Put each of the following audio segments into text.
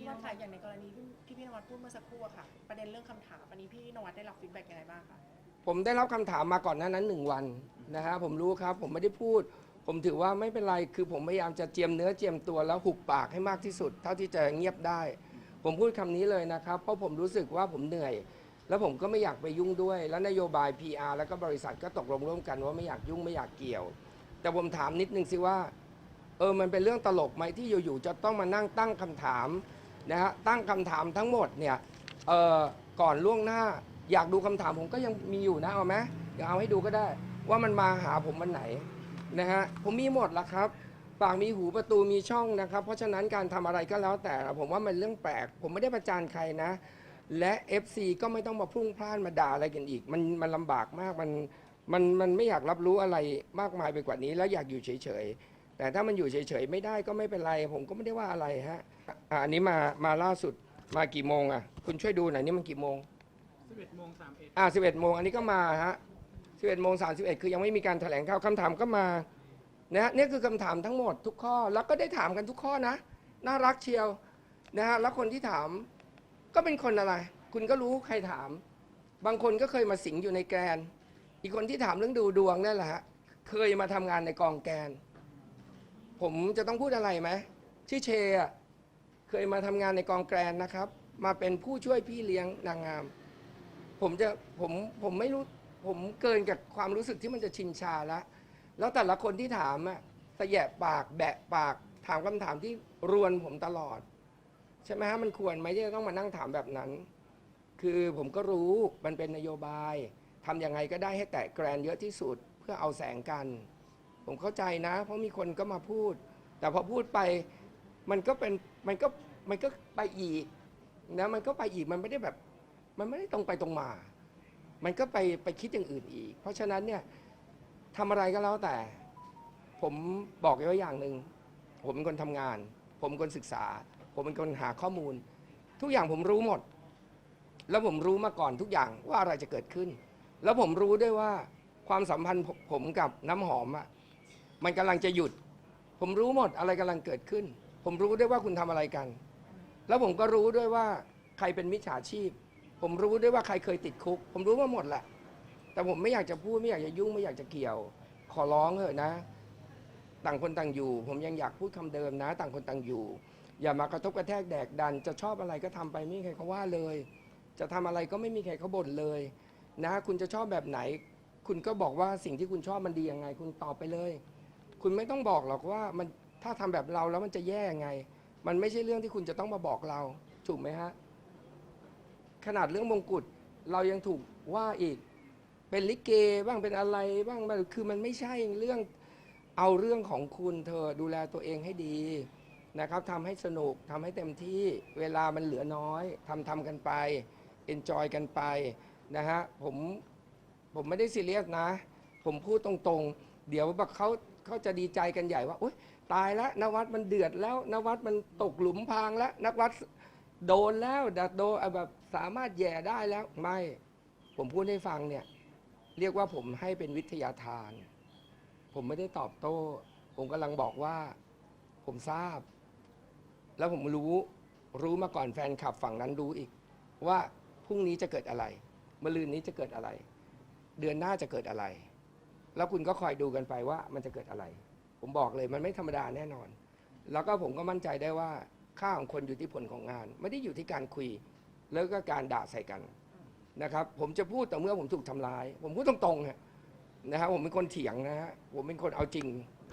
พี่นวัดค่ะอย่างในกรณีที่พี่นวัดพูดเมื่อสักครู่อะค่ะ ประเด็นเรื่องคำถามอันนี้พี่นวัดได้รับฟีดแบ็กยังไงบ้างคะผมได้รับคำถามมาก่อนหน้านั้นหนึ่งวันนะฮะผมรู้ครับ ผมไม่ได้พูด ผมถือว่าไม่เป็นไรคือผมพยายามจะเจียมเนื้อเจียมตัวแล้วหุบปากให้มากที่สุด เท่าที่จะเงียบได้ ผมพูดคำนี้เลยนะครับ เพราะผมรู้สึกว่าผมเหนื่อย แล้วผมก็ไม่อยากไปยุ่งด้วย แล้วนโยบาย PR แล้วก็บริษัทก็ตกลงร่วมกันว่าไม่อยากยุ่งไม่อยากเกี่ยว แต่ผมถามนิดนึงสิว่า เออ มันเป็นเรื่องตลกไหมที่อยู่ๆจะต้องมานั่งตั้งคำถาม นะฮะตั้งคำถามทั้งหมดเนี่ยเออก่อนล่วงหน้า อยากดูคำถามผมก็ยังมีอยู่นะเอาไหมเดี๋ยวเอาให้ดูก็ได้ ว่ามันมาหาผมวันไหนนะฮะผมมีหมดละครับ ปากมีหูประตูมีช่องนะครับ เพราะฉะนั้นการทำอะไรก็แล้วแต่ผมว่ามันเรื่องแปลก ผมไม่ได้ประจานใครนะ และ FC ก็ไม่ต้องมาพุ่งพล่านมาด่าอะไรกันอีก มันมันลำบากมากมันมันมันไม่อยากรับรู้อะไรมากมายไปกว่านี้ แล้วอยากอยู่เฉยๆแต่ถ้ามันอยู่เฉยๆไม่ได้ก็ไม่เป็นไร ผมก็ไม่ได้ว่าอะไรฮะ อะอันนี้มามาล่าสุดมากี่โมงอะ คุณช่วยดูหน่อยนี่มันกี่โมง 11โมง31อ่า11โมงอันนี้ก็มาฮะ11โมง31คือยังไม่มีการแถลงข่าวคำถามก็มานะฮะนี่คือคำถามทั้งหมดทุกข้อแล้วก็ได้ถามกันทุกข้อนะ น่ารักเชียวนะฮะแล้วคนที่ถามก็เป็นคนอะไร คุณก็รู้ใครถาม บางคนก็เคยมาสิงอยู่ในแกน อีกคนที่ถามเรื่องดูดวงนั่นแหละฮะเคยมาทำงานในกองแกน ผมจะต้องพูดอะไรไหมชื่อเชอะ เคยมาทำงานในกองแกรนนะครับ มาเป็นผู้ช่วยพี่เลี้ยงนางงาม ผมจะผมผมไม่รู้ผมเกินกับความรู้สึกที่มันจะชินชาแล้วแล้วแต่ละคนที่ถามอะตะแยะปากแบะปากถามคำถามที่รวนผมตลอด ใช่ไหมฮะมันควรไหมที่จะต้องมานั่งถามแบบนั้น คือผมก็รู้มันเป็นนโยบายทำยังไงก็ได้ให้แตะแกรนเยอะที่สุดเพื่อเอาแสงกัน ผมเข้าใจนะ เพราะมีคนก็มาพูด แต่พอพูดไป มันก็เป็นมันก็มันก็ไปอีกนะมันก็ไปอีกมันไม่ได้แบบ มันไม่ได้ตรงไปตรงมา มันก็ไปไปคิดอย่างอื่นอีก เพราะฉะนั้นเนี่ยทำอะไรก็แล้วแต่ ผมบอกไว้อย่างหนึ่งผมเป็นคนทำงาน ผมเป็นคนศึกษา ผมเป็นคนหาข้อมูล ทุกอย่างผมรู้หมด แล้วผมรู้มาก่อนทุกอย่างว่าอะไรจะเกิดขึ้น แล้วผมรู้ด้วยว่าความสัมพันธ์ผมผมกับน้ำหอมอะมันกำลังจะหยุด ผมรู้หมดอะไรกำลังเกิดขึ้น ผมรู้ด้วยว่าคุณทำอะไรกัน แล้วผมก็รู้ด้วยว่าใครเป็นมิจฉาชีพ ผมรู้ด้วยว่าใครเคยติดคุก ผมรู้มาหมดแหละ แต่ผมไม่อยากจะพูดไม่อยากจะยุ่งไม่อยากจะเกี่ยว ขอร้องเถอะนะ ต่างคนต่างอยู่ ผมยังอยากพูดคำเดิมนะ ต่างคนต่างอยู่ อย่ามากระทบกระแทกแดกดัน จะชอบอะไรก็ทำไปไม่มีใครเขาว่าเลย จะทำอะไรก็ไม่มีใครเขาบ่นเลย นะ คุณจะชอบแบบไหน คุณก็บอกว่าสิ่งที่คุณชอบมันดียังไง คุณตอบไปเลย คุณไม่ต้องบอกหรอกว่ามัน ถ้าทำแบบเราแล้วมันจะแย่ยังไง มันไม่ใช่เรื่องที่คุณจะต้องมาบอกเรา ถูกไหมฮะ ขนาดเรื่องมงกุฎเรายังถูกว่าอีก เป็นลิเกบ้างเป็นอะไรบ้างคือมันไม่ใช่เรื่องเอาเรื่องของคุณเธอดูแลตัวเองให้ดีนะครับทำให้สนุกทำให้เต็มที่เวลามันเหลือน้อยทำทำกันไปเอนจอยกันไปนะฮะผมผมไม่ได้ซีเรียสนะ ผมพูดตรงๆ เดี๋ยวแบบเขา เขาจะดีใจกันใหญ่ว่าอุ๊ยตายแล้วนวัดมันเดือดแล้ว นวัดมันตกหลุมพรางแล้วนวัดโดนแล้วดัดโดนแบบสามารถแย่ได้แล้วไม่ผมพูดให้ฟังเนี่ย เรียกว่าผมให้เป็นวิทยาทาน ผมไม่ได้ตอบโต้ ผมกำลังบอกว่า ผมทราบ แล้วผมรู้รู้มาก่อนแฟนคลับฝั่งนั้นรู้อีก ว่าพรุ่งนี้จะเกิดอะไรมะรืนนี้จะเกิดอะไร เดือนหน้าจะเกิดอะไร แล้วคุณก็คอยดูกันไปว่ามันจะเกิดอะไร ผมบอกเลยมันไม่ธรรมดาแน่นอน แล้วก็ผมก็มั่นใจได้ว่าค่าของคนอยู่ที่ผลของงาน ไม่ได้อยู่ที่การคุย แล้วก็การด่าใส่กันนะครับ ผมจะพูดแต่เมื่อผมถูกทำร้าย ผมพูดตรงๆฮะนะครับผมเป็นคนเถียงนะฮะผมเป็นคนเอาจริง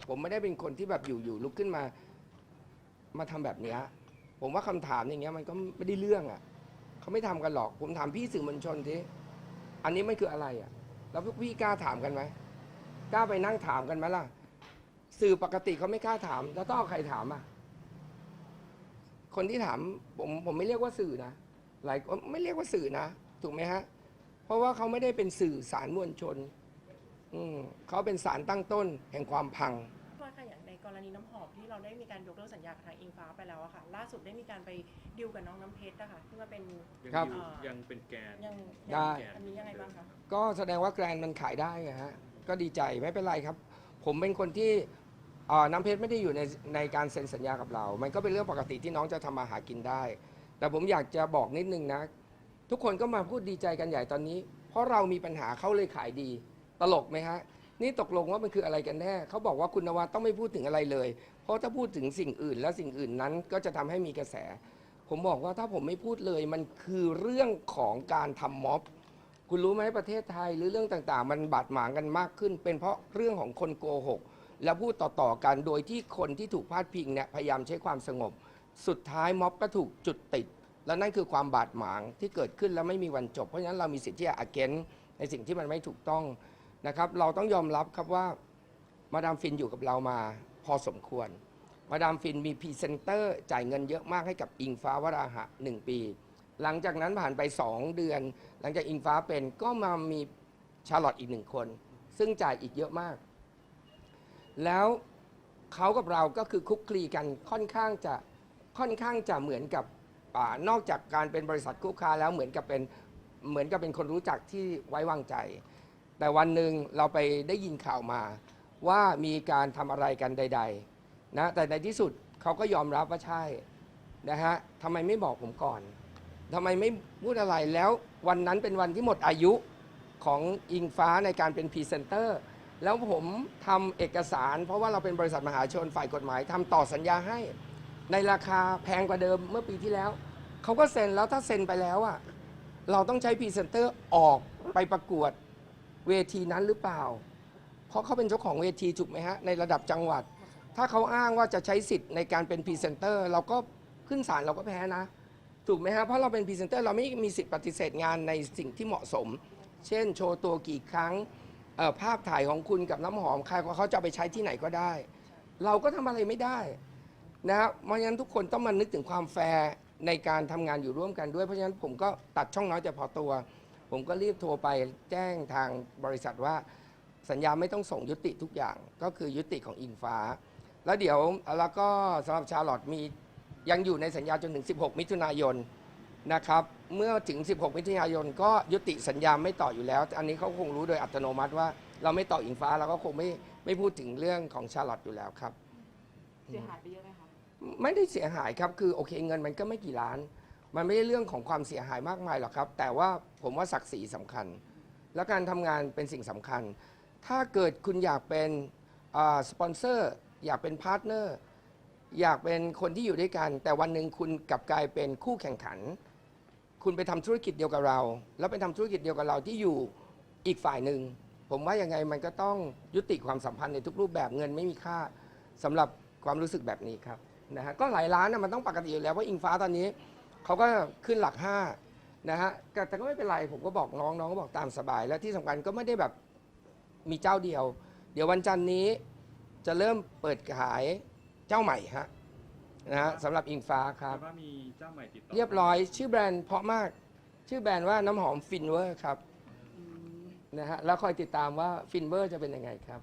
ผมไม่ได้เป็นคนที่แบบอยู่ๆลุกขึ้นมา มาทำแบบเนี้ยผมว่าคำถามอย่างเงี้ยมันก็ไม่ได้เรื่องอะเขาไม่ทำกันหรอก ผมถามพี่สื่อมวลชนทีอันนี้มันคืออะไรอะ แล้วพวกพี่กล้าถามกันไหม กล้าไปนั่งถามกันไหมล่ะ สื่อปกติเขาไม่กล้าถาม แล้วต้องเอาใครถามอะ คนที่ถามผมผมไม่เรียกว่าสื่อนะหลายคนไม่เรียกว่าสื่อนะถูกไหมฮะ เพราะว่าเขาไม่ได้เป็นสื่อสารมวลชน อืมเขาเป็นสารตั้งต้นแห่งความพังพี่นวัดค่ะอย่างในกรณีน้ำหอมที่เราได้มีการยกเลิกสัญญากับทางอิงฟ้าไปแล้วอะค่ะ ล่าสุดได้มีการไปดิวกับน้องน้ำเพชรอะค่ะที่มาเป็นยังครับอยู่ยังเป็นแกนยังได้ อันนี้ยังไงบ้างคะ ก็แสดงว่าแกรนด์มันขายได้ไงฮะ ก็ดีใจไม่เป็นไรครับ ผมเป็นคนที่เอ่อน้ำเพชรไม่ได้อยู่ในในการเซ็นสัญญากับเรา มันก็เป็นเรื่องปกติที่น้องจะทำมาหากินได้ แต่ผมอยากจะบอกนิดนึงนะ ทุกคนก็มาพูดดีใจกันใหญ่ตอนนี้ เพราะเรามีปัญหาเขาเลยขายดี ตลกไหมฮะ นี่ตกลงว่ามันคืออะไรกันแน่เขาบอกว่าคุณนวัดต้องไม่พูดถึงอะไรเลย เพราะถ้าพูดถึงสิ่งอื่น แล้วสิ่งอื่นนั้นก็จะทำให้มีกระแส ผมบอกว่าถ้าผมไม่พูดเลยมันคือเรื่องของการทำม็อบ คุณรู้ไหมประเทศไทยหรือเรื่องต่างๆ มันบาดหมางกันมากขึ้น เป็นเพราะเรื่องของคนโกหก แล้วพูดต่อๆกันโดยที่คนที่ถูกพาดพิงเนี่ยพยายามใช้ความสงบ สุดท้ายม็อบก็ถูกจุดติด และนั่นคือความบาดหมางที่เกิดขึ้นแล้วไม่มีวันจบ เพราะฉะนั้นเรามีสิทธิ์ที่จะอเกนในสิ่งที่มันไม่ถูกต้องนะครับเราต้องยอมรับครับว่ามาดามฟินอยู่กับเรามาพอสมควร มาดามฟินมีพรีเซนเตอร์จ่ายเงินเยอะมากให้กับอิงฟ้าวราหะ 1 ปี หลังจากนั้นผ่านไป 2 เดือน หลังจากอิงฟ้าเป็นก็มามีชาร์ลอตอีกหนึ่งคน ซึ่งจ่ายอีกเยอะมาก แล้วเขากับเราก็คือคุกคลีกันค่อนข้างจะค่อนข้างจะเหมือนกับอานอกจากการเป็นบริษัทคู่ค้าแล้วเหมือนกับเป็นเหมือนกับเป็นคนรู้จักที่ไว้วางใจ แต่วันหนึ่งเราไปได้ยินข่าวมา ว่ามีการทำอะไรกันใด ๆนะแต่ในที่สุดเขาก็ยอมรับว่าใช่นะฮะทำไมไม่บอกผมก่อน ทำไมไม่พูดอะไรแล้ววันนั้นเป็นวันที่หมดอายุของอิงฟ้าในการเป็นพรีเซนเตอร์แล้วผมทำเอกสาร เพราะว่าเราเป็นบริษัทมหาชนฝ่ายกฎหมายทำต่อสัญญาให้ ในราคาแพงกว่าเดิมเมื่อปีที่แล้วเขาก็เซ็นแล้วถ้าเซ็นไปแล้วอะเราต้องใช้พรีเซนเตอร์ออกไปประกวดเวทีนั้นหรือเปล่า เพราะเขาเป็นเจ้าของเวทีถูกไหมฮะ ในระดับจังหวัด ถ้าเขาอ้างว่าจะใช้สิทธิ์ในการเป็นพรีเซนเตอร์ เราก็ขึ้นศาลเราก็แพ้นะ ถูกไหมฮะเพราะเราเป็นพรีเซนเตอร์เราไม่มีสิทธิ์ปฏิเสธงานในสิ่งที่เหมาะสม เช่น โชว์ตัวกี่ครั้งเอ่อภาพถ่ายของคุณกับน้ำหอมใครเขาจะเอาไปใช้ที่ไหนก็ได้ เราก็ทำอะไรไม่ได้นะครับเพราะฉะนั้นทุกคนต้องมานึกถึงความแฟร์ในการทำงานอยู่ร่วมกันด้วย เพราะฉะนั้นผมก็ตัดช่องน้อยแต่พอตัว ผมก็รีบโทรไปแจ้งทางบริษัทว่า สัญญาไม่ต้องส่งยุติทุกอย่างก็คือยุติของอิงฟ้า แล้วเดี๋ยวแล้วก็สำหรับชาร์ลอตมี ยังอยู่ในสัญญาจนถึง 16 มิถุนายนนะครับ เมื่อถึง 16 มิถุนายนก็ยุติสัญญาไม่ต่ออยู่แล้ว อันนี้เขาคงรู้โดยอัตโนมัติว่า เราไม่ต่ออิงฟ้าเราก็คงไม่ไม่พูดถึงเรื่องของชาร์ลอตอยู่แล้วครับ เสียหายไปเยอะไหมคะ ไม่ได้เสียหายครับคือโอเคเงินมันก็ไม่กี่ล้าน มันไม่ได้เรื่องของความเสียหายมากมายหรอกครับ แต่ว่าผมว่าศักดิ์ศรีสำคัญ และการทำงานเป็นสิ่งสำคัญ ถ้าเกิดคุณอยากเป็นสปอนเซอร์ อยากเป็นพาร์ทเนอร์ อยากเป็นคนที่อยู่ด้วยกัน แต่วันหนึ่งคุณกลับกลายเป็นคู่แข่งขัน คุณไปทำธุรกิจเดียวกับเรา แล้วไปทำธุรกิจเดียวกับเราที่อยู่อีกฝ่ายหนึ่งผมว่ายังไงมันก็ต้องยุติความสัมพันธ์ในทุกรูปแบบเงินไม่มีค่าสำหรับความรู้สึกแบบนี้ครับนะฮะก็หลายล้านนะมันต้องปกติอยู่แล้วเพราอิงฟ้าตอนนี้เขาก็ขึ้นหลักห้านะฮะแต่แต่ก็ไม่เป็นไรผมก็บอกน้องน้องก็บอกตามสบาย และที่สำคัญก็ไม่ได้แบบมีเจ้าเดียว เดี๋ยววันจันทร์นี้จะเริ่มเปิดขาย เจ้าใหม่ฮะนะฮะสำหรับอิงฟ้าครับ แต่ว่ามีเจ้าใหม่ติดต่อเรียบร้อยชื่อแบรนด์เพราะมาก ชื่อแบรนด์ว่าน้ำหอมฟินเวอร์ครับนะฮะแล้วคอยติดตามว่าฟินเวอร์จะเป็นยังไงครับ